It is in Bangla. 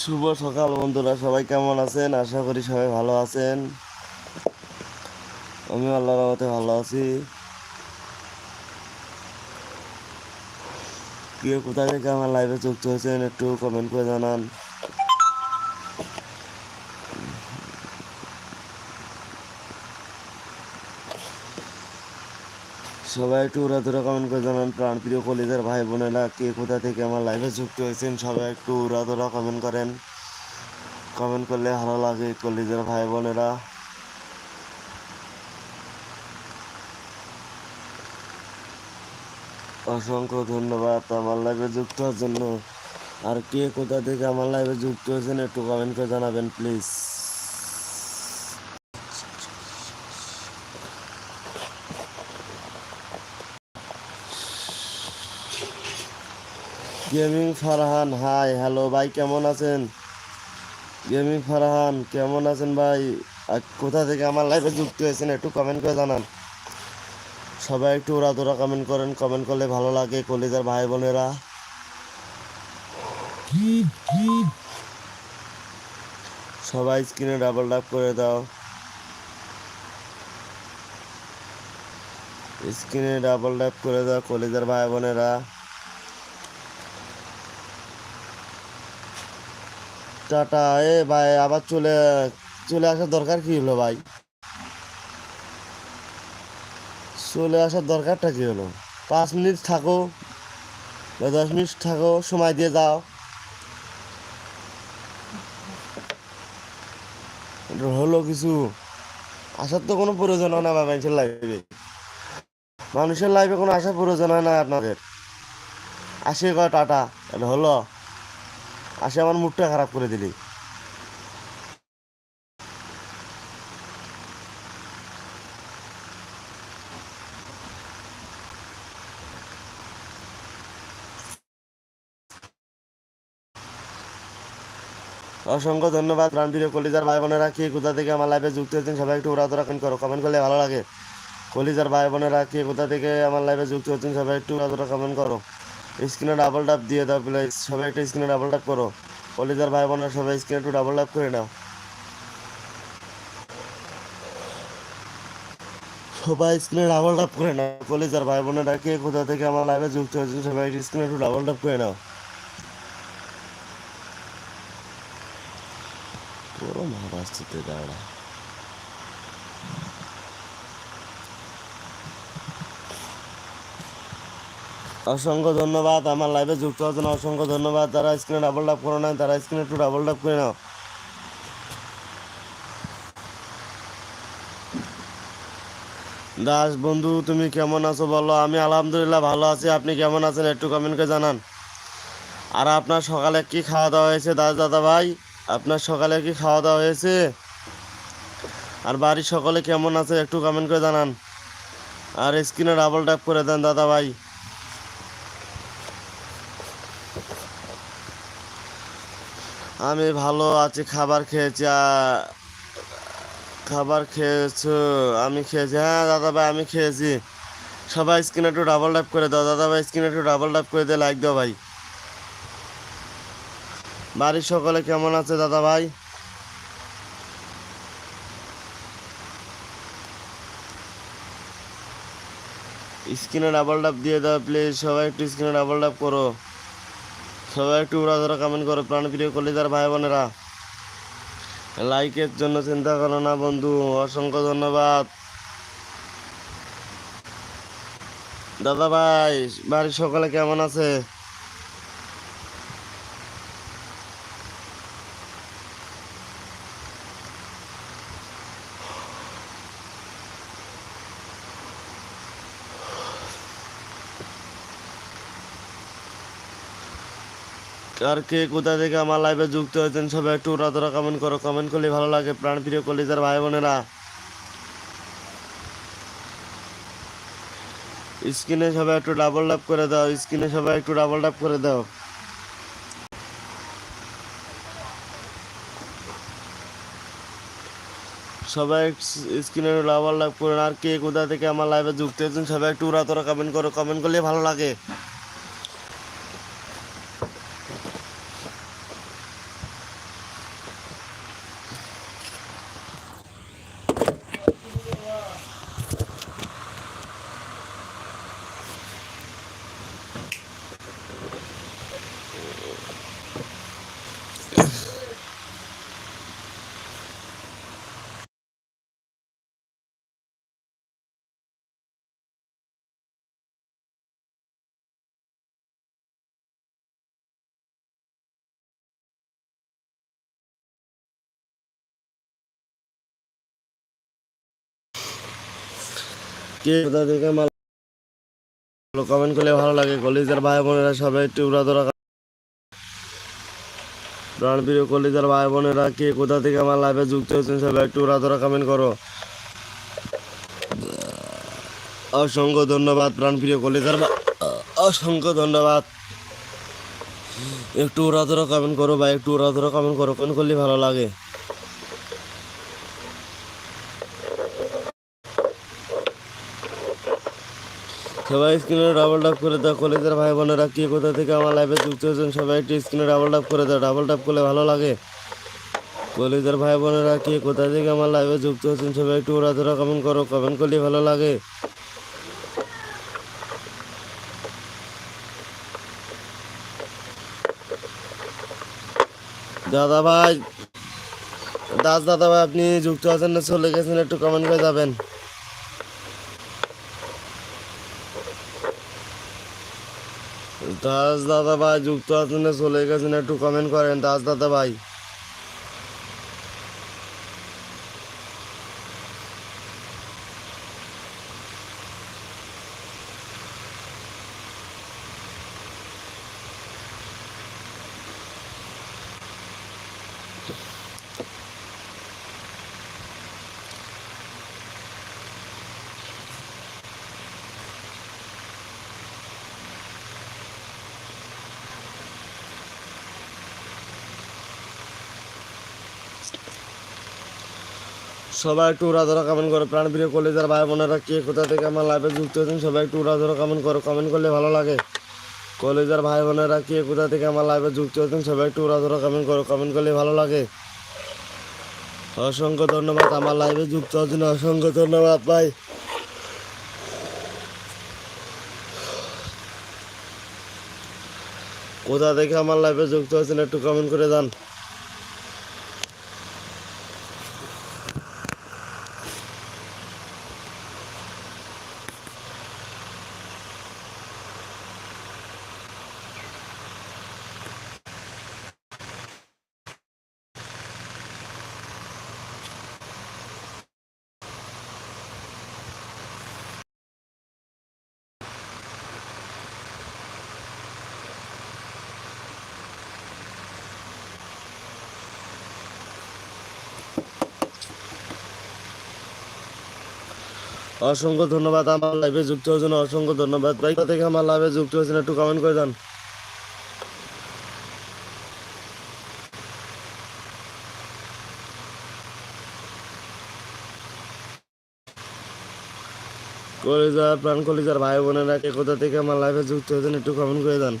শুভ সকাল বন্ধুরা, সবাই কেমন আছেন? আশা করি সবাই ভালো আছেন। আমি আল্লাহর রহমতে ভালো আছি। কে কোথা থেকে আমার লাইভে যুক্ত হয়েছেন একটু কমেন্ট করে জানান। সবাই একটু উড়া ধরে কমেন্ট করে জানান প্রাণপ্রিয় কলিদের ভাই বোনেরা, কে কোথা থেকে আমার লাইভে যুক্ত হয়েছেন? সবাই একটু উড়া ধরা কমেন্ট করেন। কমেন্ট করলে ভালো লাগে কলিদের ভাই বোনেরা। অসংখ্য ধন্যবাদ আমার লাইভে যুক্ত হওয়ার জন্য। আর কে কোথা থেকে আমার লাইভে যুক্ত হয়েছেন একটু কমেন্ট করে জানাবেন please gaming Farhan hi hello ভাই, কেমন আছেন? গেমিং ফারহান, কেমন আছেন ভাই? কোথা থেকে আমার লাইফে যুক্ত হয়েছেন একটু কমেন্ট করে জানান। সবাই একটু ওরা তোরা কমেন্ট করেন কমেন্ট করলে ভালো লাগে, কলিজার ভাই বোনেরা। সবাই স্ক্রিনে ডাবল টাপ করে দাও। স্ক্রিনে ডাবল ট্যাপ করে দাও, কলিজার ভাই বোনেরা। টাটা এ ভাই আবার চলে চলে আসার দরকার কি হলো ভাই? চলে আসার দরকারটা কি হলো? পাঁচ মিনিট থাকো, বা দশ মিনিট থাকো, সময় দিয়ে যাও। হলো কিছু? আসার তো কোনো প্রয়োজন হয় না বা মানুষের লাইফে মানুষের লাইফে কোনো আসার প্রয়োজন হয় না আপনাদের। আসে কয় টাটা। এটা হলো। আসে আমার মুডটা খারাপ করে দিলি। অসংখ্য ধন্যবাদ প্রাণপ্রিয় কলিজার ভাই বোনেরা। কে কোথা থেকে আমার লাইভে যুক্ত হয়েছেন সবাই একটু ওরা তোরা কমেন্ট করো। কমেন্ট করলে ভালো লাগে। কলিজার ভাই বোনেরা, কে কোথা থেকে আমার লাইভে যুক্ত হচ্ছেন সবাই একটু ওরা তোরা কমেন্ট করো। স্ক্রিনে ডাবল টাপ দিয়ে দাও প্লিজ সবাই একটু স্ক্রিনে ডাবল টাপ করো। কলিজার ভাই বোনেরা সবাই স্ক্রিনে একটু ডাবল টাপ করে নাও। সবাই স্ক্রিনে ডাবল টাপ করে নাও। কলিজার ভাই বোনেরা কে কোথা থেকে আমার লাইভে যুক্ত হয়েছে, সবাই স্ক্রিনে একটু ডাবল টাপ করে নাও। পুরো মহারাষ্ট্রতে দাঁড়া। অসংখ্য ধন্যবাদ, আমার লাইভে যুক্ত হওয়ার জন্য অসংখ্য ধন্যবাদ। যারা স্ক্রিনে ডাবল টাপ করে না তারা স্ক্রিনে একটু ডাবল টাপ করে নাও। দাস, বন্ধু, তুমি কেমন আছো বলো? আমি আলহামদুলিল্লাহ ভালো আছি। আপনি কেমন আছেন একটু কমেন্ট করে জানান। আর আপনার সকালে কি খাওয়া দাওয়া হয়েছে দাস দাদা ভাই? আপনার সকালে কি খাওয়া দাওয়া হয়েছে? আর বাড়ির সকলে কেমন আছে একটু কমেন্ট করে জানান। আর স্ক্রিনে ডাবল ট্যাপ করে দেন দাদা ভাই। আমি ভালো আছি, খাবার খেয়েছি খাবার খেয়েছো, আমি খেয়েছি। হ্যাঁ দাদা ভাই আমি খেয়েছি। সবাই স্ক্রিনে একটু ডাবল ট্যাপ করে দাও। দাদা ভাই স্ক্রিনে একটু ডাবল ট্যাপ করে দিয়ে লাইক দাও ভাই। বাড়ির সকলে কেমন আছে দাদা ভাই স্ক্রিনে ডাবল টাপ দিয়ে দাও প্লিজ সবাই একটু স্ক্রিনে ডাবল টাপ করো। সবাই একটু উড়া ধরা কমেন্ট করো প্রাণপ্রিয় তার ভাই বোনেরা। লাইকের জন্য চিন্তা করো না বন্ধু, অসংখ্য ধন্যবাদ। দাদা ভাই, বাড়ির সকালে কেমন আছে? আর কে কোথা থেকে আমার লাইভে যুক্ত হয়েছেন সবাই একটু ওরা তোরা কমেন্ট করো। কমেন্ট করলে ভালো লাগে প্রাণপ্রিয় কলিজার ভাই বোনেরা। স্ক্রিনে সবাই একটু ডাবল টাপ করে দাও, স্ক্রিনে সবাই একটু ডাবল টাপ করে দাও। সবাই স্ক্রিনে ডাবল টাপ করে আর কে কোথা থেকে আমার লাইভে যুক্ত হয়েছেন সবাই একটু ওরা তোরা কমেন্ট করো কমেন্ট করলে ভালো লাগে। কে কোথা থেকে কমেন্ট করলে ভালো লাগে। কলেজের ভাই বোনেরা সবাই একটু উড়াধরা প্রাণপ্রিয় কলেজের ভাই বোনেরা, কে কোথা থেকে আমার লাইভে যুক্ত হয়েছেন সবাই একটু উড়াধরা কমেন্ট করো। অসংখ্য ধন্যবাদ প্রাণপ্রিয় কলেজের অসংখ্য ধন্যবাদ। একটু উড়াধরা কমেন্ট করো বা একটু উড়াধরা কমেন্ট করো। কোন করলে ভালো লাগে? সবাই স্ক্রিনে ডাবল টাপ করে দাও। কলেজের ভাই বোনেরা কে, কোথা থেকে আমার লাইভে যুক্ত হয়েছেন? সবাই একটু স্ক্রিনে ডাবল টাপ করে দাও। ডাবল টাপ করলে ভালো লাগে। কলেজের ভাই বোনেরা কে, কোথা থেকে আমার লাইভে যুক্ত হয়েছেন? সবাই একটু ওরা ধরা কমেন্ট করো। কমেন্ট করলে ভালো লাগে। দাদা ভাই, দাস দাদা ভাই, আপনি যুক্ত আছেন না, চলে গেছেন, একটু কমেন্ট করে যাবেন। দাস দাদা ভাই যুক্ত আছেন চলে গেছেন একটু কমেন্ট করেন। দাস দাদা ভাই সবাই একটু উড়া ধরা কমেন্ট করো প্রাণপ্রিয় কলেজের ভাই বোনেরা, কে কোথা থেকে আমার লাইভে যুক্ত হয়েছেন সবাই একটু উড়া ধরা কমেন্ট করো। কমেন্ট করলে ভালো লাগে। কলেজের ভাই বোনেরা, কে কোথা থেকে আমার লাইভে যুক্ত হয়েছেন সবাই একটু উড়া ধরা কমেন্ট করো। কমেন্ট করলে ভালো লাগে। অসংখ্য ধন্যবাদ, আমার লাইভে যুক্ত হওয়ার জন্য অসংখ্য ধন্যবাদ ভাই। কোথা থেকে আমার লাইভে যুক্ত হয়েছেন একটু কমেন্ট করে যান। অসংখ্য ধন্যবাদ, আমার লাইভে যুক্ত জন্য অসংখ্য ধন্যবাদ। ভাই, কোথা থেকে আমার লাইভে যুক্ত হয়েছেন একটু কমেন্ট করে যান কলিজার প্রাণ কলিজার ভাই বোনেরা কে কোথা থেকে আমার লাইভে যুক্ত হয়েছেন একটু কমেন্ট করে দেন।